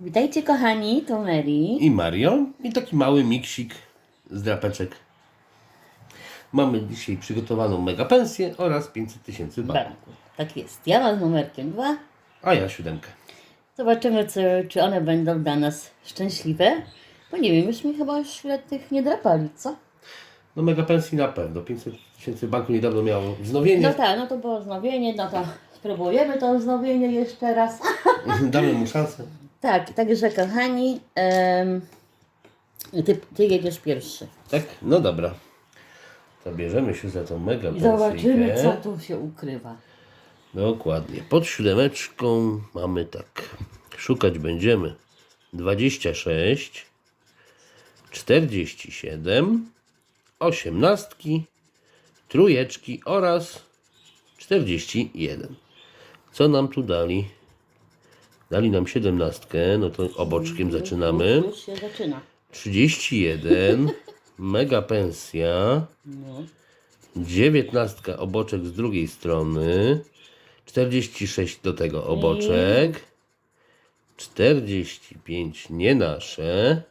Witajcie kochani, to Mary. i Mario i taki mały miksik z drapeczek. Mamy dzisiaj przygotowaną mega pensję oraz 500 tysięcy banków. Banku. Tak jest. Ja mam z numerkiem 2. A ja siódemkę. Zobaczymy, co, czy one będą dla nas szczęśliwe. Bo nie wiem, już mi chyba tych nie drapali, co? No mega pensji na pewno. 500 tysięcy banku niedawno miało wznowienie. No tak, no to było wznowienie, no to spróbujemy to wznowienie jeszcze raz. Damy mu szansę. Tak, także kochani, ty, ty jedziesz pierwszy. Tak? No dobra. Zabierzemy się za tą mega I zobaczymy, co tu się ukrywa. Dokładnie. Pod siódemeczką mamy tak. Szukać będziemy 26, 47, osiemnastki, trójeczki oraz 41. Co nam tu dali? Dali nam siedemnastkę, no to oboczkiem zaczynamy. Już się zaczyna. 31, mega pensja. No. dziewiętnastka oboczek z drugiej strony, 46 do tego oboczek, 45 nie nasze,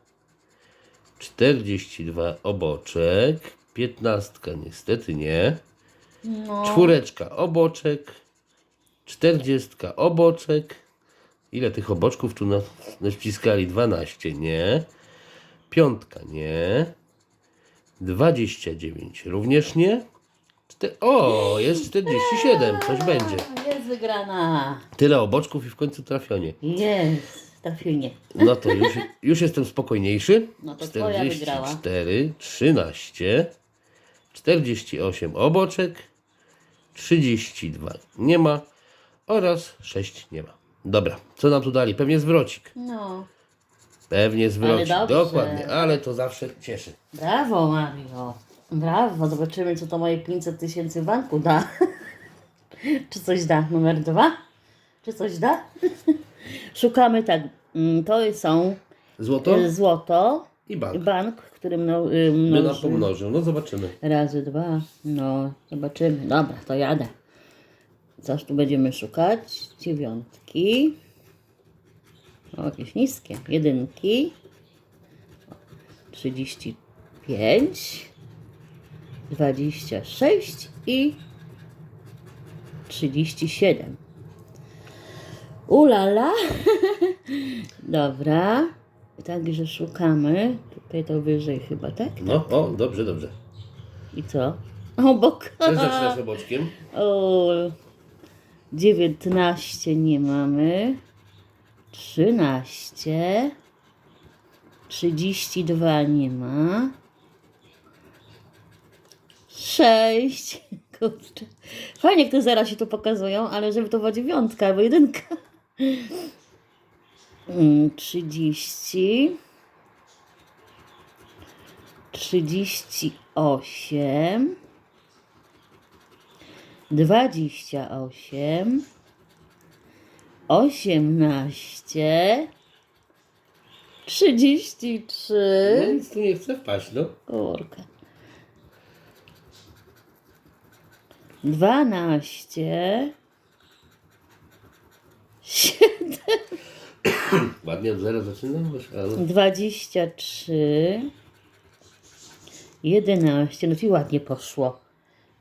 42 oboczek, 15 niestety nie, No. czwóreczka oboczek, 40 oboczek, ile tych oboczków tu nas naciskali? 12 nie, piątka nie, 29 również nie. Czte- o, jest 47, coś będzie. Jest wygrana. Tyle oboczków i w końcu trafionie. Jest. Trafienie. No to już, już jestem spokojniejszy. No to twoja wygrała. 44, 13, 48 oboczek, 32 nie ma oraz 6 nie ma. Dobra, co nam tu dali? Pewnie zwrocik. No. Pewnie zwrocik, dobrze. dokładnie, ale to zawsze cieszy. Brawo, Mario. Brawo. Zobaczymy, co to moje 500 tysięcy w banku da. Czy coś da? Numer dwa? Czy coś da? Szukamy tak. mm, To są Złoto y, złoto. i bank. Bank, który mno, y, My na mnoży. pomnożył, no zobaczymy. Razy dwa. No, zobaczymy. Dobra, to jadę. Coś tu będziemy szukać. Dziewiątki. O, jakieś niskie. Jedynki. 35. 26 i 37. Ulala. Dobra. Także szukamy. Tutaj to wyżej chyba, tak? No, o, dobrze, dobrze. I co? Obok. Też zaczynasz oboczkiem. O, 19 nie mamy. 13. 32 nie ma. 6. Kurczę. Fajnie, jak te zera się tu pokazują, ale żeby to była dziewiątka albo jedynka. Mm, 30. 38. 28, 18, 33, No nic tu nie chce wpaść, no. kurka, 12, 7, Ładnie od zera zaczynam, ale 23, 11, no ci ładnie poszło.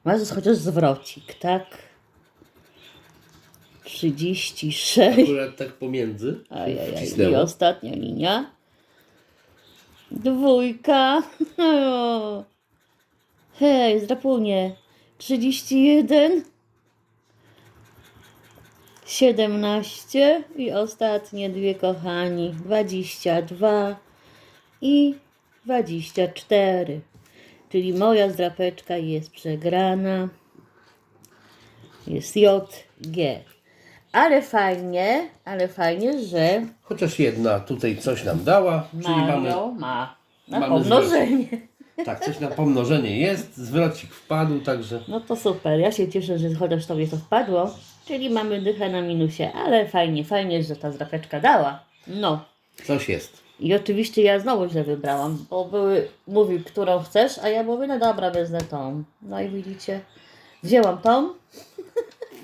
Masz chociaż zwrocik, tak? 36. akurat tak pomiędzy Ajajaj. I wcisnęło. ostatnia linia. Dwójka. O. Hej, zdrapunie. 31. 17 i ostatnie dwie kochani 22 i 24 czyli moja zdrapeczka jest przegrana jest JG ale fajnie, ale fajnie, że Chociaż jedna tutaj coś nam dała, czyli mamy, Mario ma na mamy pomnożenie. tak, coś na pomnożenie jest, zwrocik wpadł, także No to super, ja się cieszę, że chociaż tobie to wpadło, czyli mamy dychę na minusie, ale fajnie, fajnie, że ta zdrapeczka dała. No. coś jest. I oczywiście ja znowu źle wybrałam, bo były, mówił, którą chcesz, a ja mówię, no dobra, wezmę tą. No i widzicie, wzięłam tą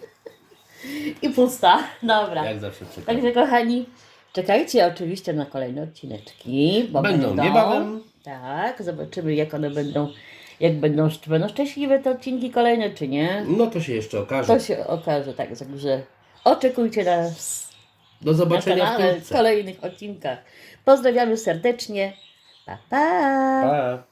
i pusta. Dobra. Jak zawsze czekam. Także kochani, Czekajcie oczywiście na kolejne odcineczki, bo Będą niebawem. Tak, zobaczymy jak one będą, jak będą, czy będą szczęśliwe te odcinki kolejne, czy nie. No to się jeszcze okaże. To się okaże, tak, także oczekujcie nas Do na zobaczenia kanale w kolejnych odcinkach. Pozdrawiamy serdecznie. Pa, pa! Pa.